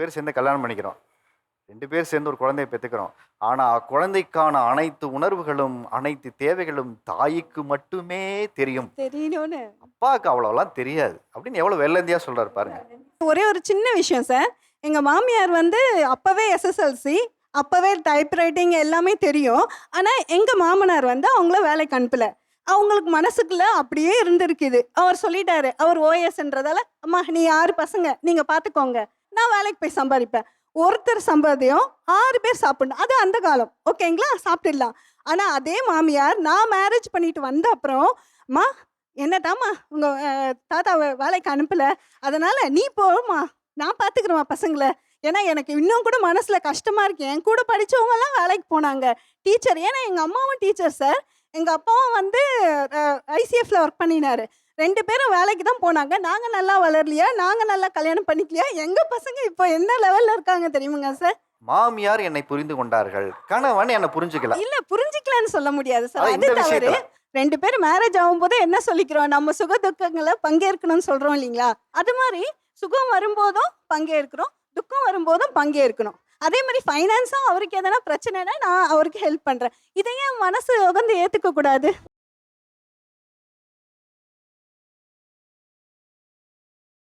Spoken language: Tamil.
பேர் சேர்ந்து கல்யாணம் பண்ணிக்கிறோம். ரெண்டு பேர் சேர்ந்து ஒரு குழந்தையை பெற்றுக்கிறோம் ஆனால் குழந்தைக்கான அனைத்து உணர்வுகளும் அனைத்து தேவைகளும் தாய்க்கு மட்டுமே தெரியும். தெரியணும்னு. அப்பாவுக்கு அவ்வளோலாம் தெரியாது. அப்படின்னு எவ்வளோ வெள்ளந்தியாக சொல்கிறாரு பாருங்க. ஒரே ஒரு சின்ன விஷயம் சார். எங்கள் மாமியார் வந்து அப்போவே எஸ்எஸ்எல்சி அப்போவே டைப்ரைட்டிங் எல்லாமே தெரியும். ஆனால் எங்கள் மாமனார் வந்து அவங்கள வேலைக்கு அனுப்பல அவங்களுக்கு மனசுக்குள்ள அப்படியே இருந்திருக்குது. அவர் சொல்லிட்டாரு அவர் ஓஎஸ்ன்றதால அம்மா நீ ஆறு பசங்க? நீங்கள் பார்த்துக்கோங்க நான் வேலைக்கு போய் சம்பாதிப்பேன். ஒருத்தர் சம்பாதியம் ஆறு பேர் சாப்பிடணும். அது அந்த காலம். ஓகேங்களா சாப்பிட்டுடலாம். ஆனால் அதே மாமியார் நான் மேரேஜ் பண்ணிட்டு வந்த அப்புறம் மா என்னதாம்மா உங்கள் தாத்தாவை வேலைக்கு அனுப்பலை. அதனால் நீ போமா நான் பார்த்துக்கிறேம்மா பசங்களை. ஏன்னா எனக்கு இன்னும் கூட மனசில் கஷ்டமாக இருக்கு. என் கூட படித்தவங்கலாம் வேலைக்கு போனாங்க. டீச்சர் ஏன்னா எங்கள் அம்மாவும் டீச்சர் சார் எங்கள் அப்பாவும் வந்து ஐசிஎஃப்ல ஒர்க் பண்ணினாரு. ரெண்டு பேரும் வேலைக்கு தான் போனாங்க. நாங்கள் நல்லா வளரலையா? நாங்கள் நல்லா கல்யாணம் பண்ணிக்கலையா? எங்கள் பசங்க இப்போ என்ன லெவலில் இருக்காங்க தெரியுமாங்க சார் மாமியார் என்னை புரிந்து கொண்டார்கள். கணவன் என்னை புரிஞ்சுக்கல. இல்ல புரிஞ்சுக்கலான்னு சொல்ல முடியாது சார் அது தவறு. ரெண்டு பேரும் மேரேஜ் ஆகும்போது என்ன சொல்லிக்கிறோம்? நம்ம சுக துக்கங்களை பங்கேற்கணும்னு சொல்றோம் இல்லைங்களா? அது மாதிரி சுகம் வரும்போதும் பங்கேற்கிறோம். துக்கம் வரும்போதும் பங்கேற்கணும். அதே மாதிரி ஃபைனான்ஸாக அவருக்கு எதனா பிரச்சனைனா நான் அவருக்கு ஹெல்ப் பண்றேன். இதை ஏன் மனசு உகந்து ஏத்துக்க கூடாது